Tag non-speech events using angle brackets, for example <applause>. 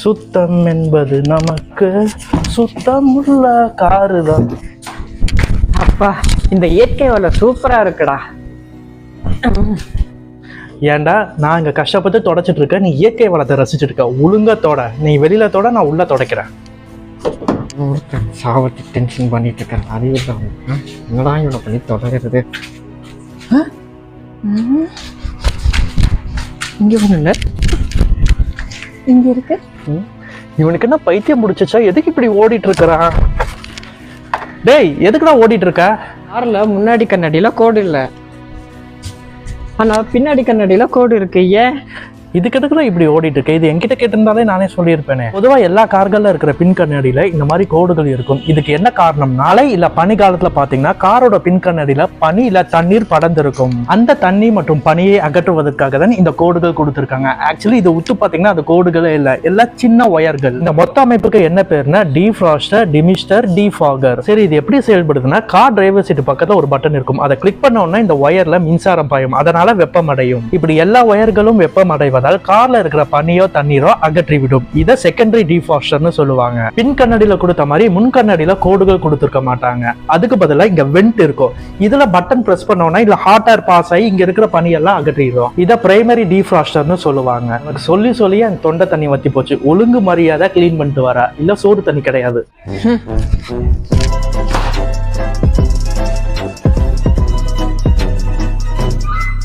சுத்தம் என்பது நமக்கு சுத்தமுள்ள காரு தான் அப்பா இந்த இயற்கை வள சூப்பரா இருக்குடா. ஏன்டா நான் இங்க கஷ்டப்பட்டு தொடச்சிட்டு இருக்கேன் நீ இயற்கை வளத்தை ரசிச்சிட்டு இருக்க. ஒழுங்கா தொட. நீ வெளியில தொட நான் உள்ள தொடக்கிறேன். ஒருத்தன் சாவத்தி டென்ஷன் பண்ணிட்டு இருக்கேன். அறிவு தான் என்னடா இவனை பண்ணி தொடர்றது? இங்க ஒண்ணு இல்ல. இங்க இருக்கு. இவனுக்கு என்ன பைத்தியம் முடிச்சிச்சா எதுக்கு இப்படி ஓடிட்டு இருக்கிறான் டேய் எதுக்குடா ஓடிட்டு இருக்க கார்ல முன்னாடி கண்ணாடியில கோடு இல்ல. ஆனா பின்னாடி கண்ணாடியில கோடு இருக்கு. ஏன்? இதுக்கு எதுக்குடா இப்படி ஓடிட்டு இருக்கு இது என்கிட்ட கேட்டிருந்தாலே நானே சொல்லியிருப்பேனே. பொதுவா எல்லா கார்கள்ல இருக்கிற பின் கண்ணாடியில இந்த மாதிரி கோடுகள் இருக்கும். இதுக்கு என்ன காரணம்னாலே இல்ல பனி காலத்துல பாத்தீங்கன்னா காரோட பின் கண்ணாடியில பனி இல்ல தண்ணீர் படர்ந்திருக்கும். அந்த தண்ணி மற்றும் பனியை அகற்றுவதற்காக தான் இந்த கோடுகள் கொடுத்திருக்காங்க. ஆக்சுவலி இது உத்து பாத்தீங்கன்னா அந்த கோடுகளே இல்ல. எல்லாம் சின்ன ஒயர்கள். இந்த மொத்த அமைப்புக்கு என்ன பேர்னா டிஃப்ராஸ்டர் டிமிஸ்டர் டிஃபாகர் சரி இது எப்படி செயல்படுதுன்னா கார் டிரைவர் சீட்டு பக்கத்துல ஒரு பட்டன் இருக்கும். அதை கிளிக் பண்ண உடனே இந்த ஒயர்ல மின்சாரம் பாயும். அதனால வெப்பம் அடையும் இப்படி எல்லா ஒயர்களும் வெப்பம் அடைவதால் கார்ல இருக்கிற பனியோ தண்ணீரோ அகற்றிவிடும் இதை செகண்டரி டிஃபாஸ்டர்னு சொல்லுவாங்க. பின் கண்ணாடியில கொடுத்த மாதிரி முன் கண்ணாடியில கோடுகள் கொடுத்துருக்க மாட்டாங்க. அதுக்கு பதிலாக இங்க வெண்ட் இருக்கும். இதுல பட்டன் பிரஸ் பண்ணோம்னா இல்ல ஹாட் ஏர் பாஸ் ஆகி இங்க இருக்கிற பனியெல்லாம் அகற்றிடும். இதை பிரைமரி டிஃப்ராஸ்டர்னு சொல்லுவாங்க. எனக்கு சொல்லி சொல்லி என் தொண்டை தண்ணி வத்தி போச்சு. ஒழுங்கு மரியாதை க்ளீன் பண்ணிட்டு வர. இல்ல சோறு தண்ணி கிடையாது. <laughs>